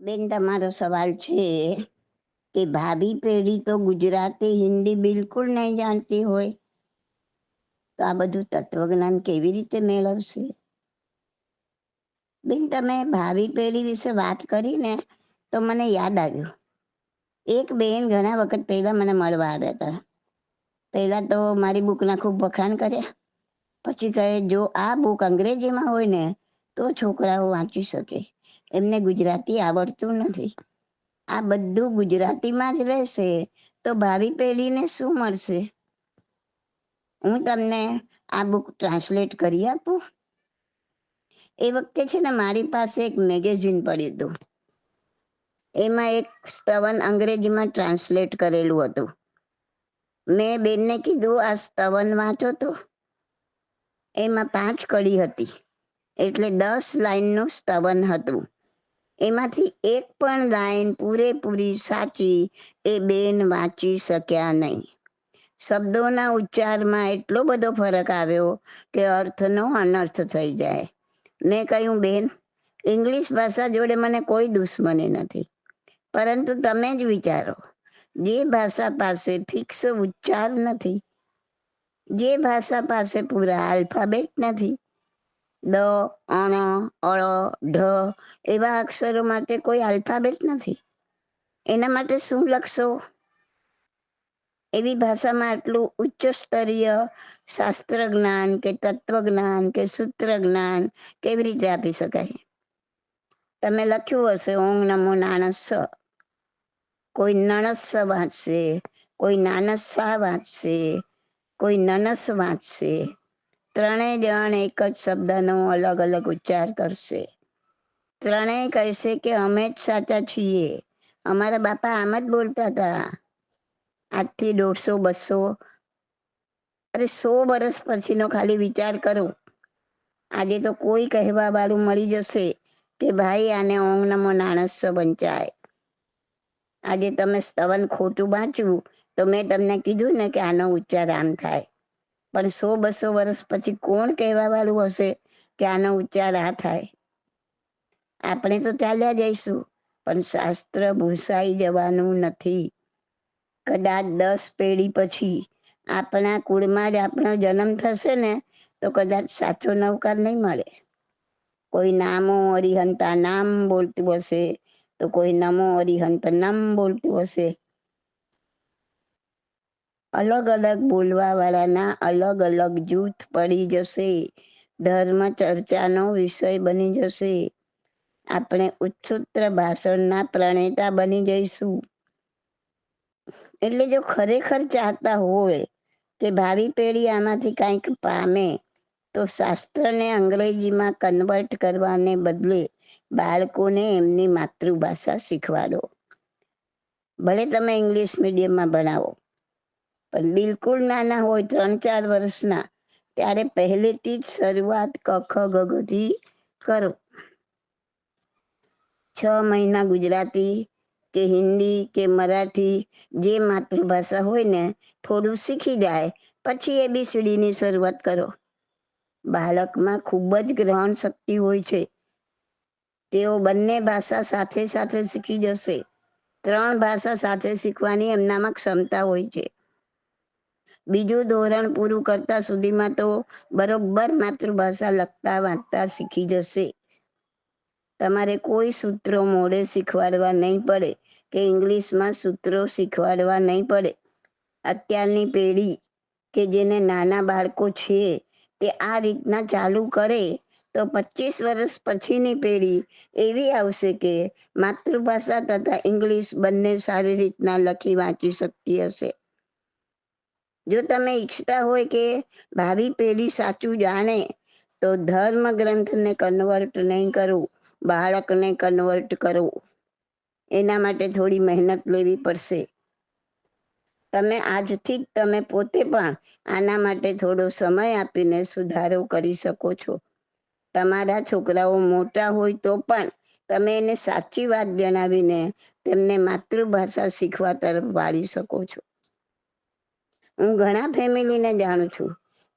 બેન, તમારો સવાલ છે કે ભાભી પેઢી તો ગુજરાતી હિન્દી બિલકુલ નહીં જાણતી હોય. તો આ બધું તત્વજ્ઞાન કેવી રીતે મેળવશે? બેન, તમે ભાવિ પેઢી વિશે વાત કરીને તો મને યાદ આવ્યું. એક બેન ઘણા વખત પહેલા મને મળવા આવ્યા હતા. પહેલા તો મારી બુકના ખૂબ વખાણ કર્યા. પછી કહે, જો આ બુક અંગ્રેજીમાં હોય ને, તો છોકરાઓ વાંચી શકે. એમને ગુજરાતી આવડતું નથી. આ બધું ગુજરાતીમાં જ રહેશે, તો ભાવિ પેઢીને શું મળશે? હું તમને આ બુક ટ્રાન્સલેટ કરી આપું? એ વખતે છે ને મારી પાસે એક મેગેઝિન પડ્યું હતું. એમાં એક સ્તવન અંગ્રેજીમાં ટ્રાન્સલેટ કરેલું હતું. મેં બેનને કીધું, આ સ્તવન વાંચો તો. એમાં પાંચ કડી હતી. એટલે દસ લાઈનનું સ્તવન હતું. એમાંથી એક પણ લાઈન પૂરેપૂરી સાચી એ બેન વાંચી શક્યા નહીં. શબ્દોના ઉચ્ચારમાં એટલો બધો ફરક આવ્યો કે અર્થનો અનર્થ થઈ જાય. મેં કહ્યું, બેન, ઇંગ્લિશ ભાષા જોડે મને કોઈ દુશ્મની નથી. પરંતુ તમે જ વિચારો, જે ભાષા પાસે ફિક્સ ઉચ્ચાર નથી, જે ભાષા પાસે પૂરા આલ્ફાબેટ નથી દ, અણ, અળ, ઢ એવા અક્ષરો માટે કોઈ આલ્ફાબેટ નથી. એના માટે શું લખશો? એવી ભાષામાં આટલું ઉચ્ચ સ્તરીય શાસ્ત્ર જ્ઞાન કે તત્વ જ્ઞાન કે સૂત્ર જ્ઞાન કેવી રીતે આપી શકાય? તમે લખ્યું હશે, ઓમ નમો નાણસ કોઈ નણસ વાંચશે, કોઈ નાનસ વાંચશે, કોઈ નનસ વાંચશે. ત્રણેય જણ એક જ શબ્દનો અલગ અલગ ઉચ્ચાર કરશે. ત્રણેય કહેશે કે અમે જ સાચા છીએ. અમારા બાપા આમ જ બોલતા હતા. આજથી દોઢસો, બસો, અરે સો વર્ષ પછીનો ખાલી વિચાર કરો. આજે તો કોઈ કહેવા વાળું મળી જશે કે ભાઈ આને ઓમ નમો નાણસ વંચાય. આજે તમે સ્તવન ખોટું વાંચ્યું તો મેં તમને કીધું ને કે આનો ઉચ્ચાર આમ થાય. પણ સો બસો વર્ષ પછી કોણ કહેવા વાળું હશે કે આનો ઉચ્ચાર આ થાય? આપણે તો ચાલ્યા જઈશું, પણ શાસ્ત્ર ભૂસાઈ જવાનું નથી. કદાચ દસ પેઢી પછી આપણા કુળમાં જ આપણો જન્મ થશે ને, તો કદાચ સાચો નવકાર નહીં મળે. કોઈ નામો અરિહંતા નામ બોલતું હશે, તો કોઈ નમો અરિહંત નામ બોલતું હશે. અલગ અલગ બોલવા વાળાના અલગ અલગ જૂથ પડી જશે. ધર્મ ચર્ચાનો વિષય બની જશે. આપણે ઉચ્છુત્ર ભાષણના પ્રણેતા બની જઈશું. એટલે જો ખરેખર ચાહતા હોય કે ભાવિ પેઢી આમાંથી કંઈક પામે, તો શાસ્ત્રને અંગ્રેજીમાં કન્વર્ટ કરવાને બદલે બાળકોને એમની માતૃભાષા શીખવાડો. ભલે તમે ઇંગ્લિશ મીડિયમમાં ભણાવો. પણ બિલકુલ નાના હોય ત્રણ ચાર વર્ષના, ત્યારે પહેલેથી જ શરૂઆત કખ ગગથી કરો. છ મહિના ગુજરાતી કે હિન્દી કે મરાઠી જે માતૃભાષા હોય ને, થોડું શીખી જાય, પછી એબીસીડીની શરૂઆત કરો. બાળકમાં ખૂબ જ ગ્રહણ શક્તિ હોય છે. તેઓ બંને ભાષા સાથે સાથે શીખી જશે. ત્રણ ભાષા સાથે શીખવાની એમનામાં ક્ષમતા હોય છે. બીજું ધોરણ પૂરું કરતા સુધીમાં તો બરોબર માતૃભાષા લખતા, વાંચતા શીખી જશે. તમારે કોઈ સૂત્રો મોડે શીખવાડવા નહીં પડે કે ઇંગ્લિશમાં સૂત્રો શીખવાડવા નહીં પડે. અત્યારની પેઢી કે જેને નાના બાળકો છે તે આ રીતના ચાલુ કરે તો પચીસ વર્ષ પછીની પેઢી એવી આવશે કે માતૃભાષા તથા ઇંગ્લિશ બંને સારી રીતના લખી વાંચી શકતી હશે. જો તમે ઈચ્છતા હોય કે ભાવિ પેઢી સાચું જાણે, તો ધર્મ ગ્રંથને કન્વર્ટ નહીં કરવું બાળકને કન્વર્ટ કરવું એના માટે થોડી મહેનત લેવી પડશે. તમે આજથી જ તમે પોતે પણ આના માટે થોડો સમય આપીને સુધારો કરી શકો છો. તમારા છોકરાઓ મોટા હોય તો પણ તમે એને સાચી વાત જણાવીને તેમને માતૃભાષા શીખવા તરફ વાળી શકો છો. હું ઘણા ફેમિલીને જાણું છું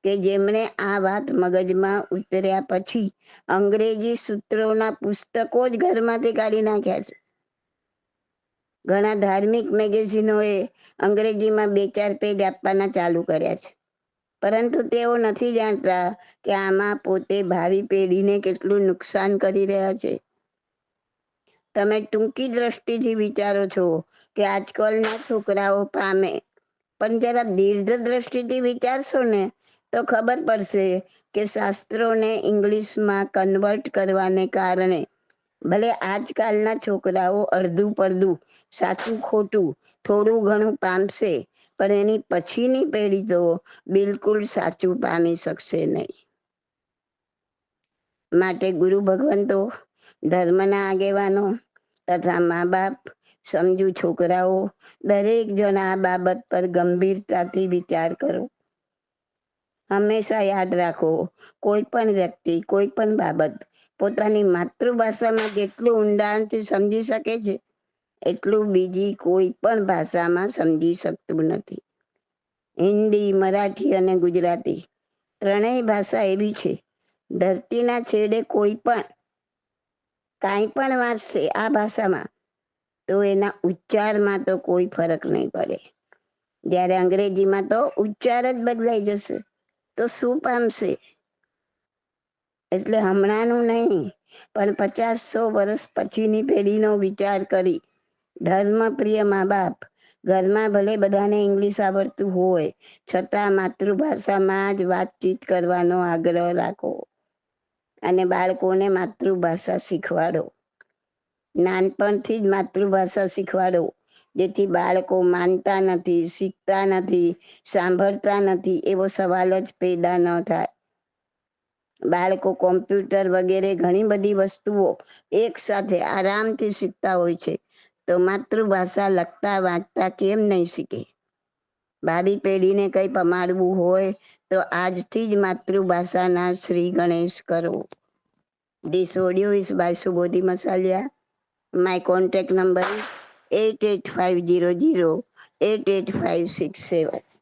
કે જેમણે આ વાત મગજમાં ઉતર્યા પછી અંગ્રેજી સૂત્રોના પુસ્તકો જ ઘરમાંથી કાઢી નાખ્યા છે. ઘણા ધાર્મિક મેગેઝિનોએ અંગ્રેજીમાં બે ચાર પેજ આપવાના ચાલુ કર્યા છે. પરંતુ તેઓ નથી જાણતા કે આમાં પોતે ભાવિ પેઢીને કેટલું નુકસાન કરી રહ્યા છે. તમે ટૂંકી દ્રષ્ટિથી વિચારો છો કે આજકાલના છોકરાઓ પામે પણ જરા દીર્ઘ દ્રષ્ટિથી વિચારશો ને, તો ખબર પડશે કે શાસ્ત્રોને ઇંગ્લિશમાં કન્વર્ટ કરવાને કારણે, ભલે આજકાલના છોકરાઓ અડધું પડધું સાચું ખોટું, થોડું ઘણું પામશે, પણ એની પછીની પેઢી તો બિલકુલ સાચું પામી શકશે નહીં. માટે ગુરુ ભગવંતો, ધર્મના આગેવાનો તથા મા બાપ, સમજુ છોકરાઓ, દરેક જણ આ બાબત પર ગંભીરતાથી વિચાર કરો. હંમેશા યાદ રાખો, કોઈ પણ વ્યક્તિ, કોઈ પણ બાબત પોતાની માતૃભાષામાં જેટલું ઊંડાણથી સમજી શકે છે, એટલું બીજી કોઈ પણ ભાષામાં સમજી શકતું નથી. હિન્દી, મરાઠી અને ગુજરાતી ત્રણેય ભાષા એવી છે. ધરતીના છેડે કોઈ પણ કાંઈ પણ વાંચશે આ ભાષામાં, તો એના ઉચ્ચારમાં તો કોઈ ફરક નહીં પડે. જ્યારે અંગ્રેજીમાં તો ઉચ્ચાર જ બદલાઈ જશે, તો શું પામશે એટલે હમણાંનું નહીં, પણ પચાસ સો વર્ષ પછીની પેઢીનો વિચાર કરી, ધર્મપ્રિય મા બાપ, ઘરમાં ભલે બધાને ઇંગ્લિશ આવડતું હોય, છતાં માતૃભાષામાં જ વાતચીત કરવાનો આગ્રહ રાખો. અને બાળકોને માતૃભાષા શીખવાડો. નાનપણથી જ માતૃભાષા શીખવાડો, જેથી બાળકો માનતા નથી, શીખતા નથી, સાંભળતા નથી, એવો સવાલ જ પેદા ન થાય. બાળકો કોમ્પ્યુટર વગેરે ઘણી બધી વસ્તુઓ એક સાથે આરામથી શીખતા હોય છે, તો માતૃભાષા લખતા વાંચતા કેમ નહીં શીખે? ભાવિ પેઢીને કંઈ પમાડવું હોય તો આજથી જ માતૃભાષાના શ્રી ગણેશ કરો This audio is by Subodhi Masalia. My contact number is 8850088567.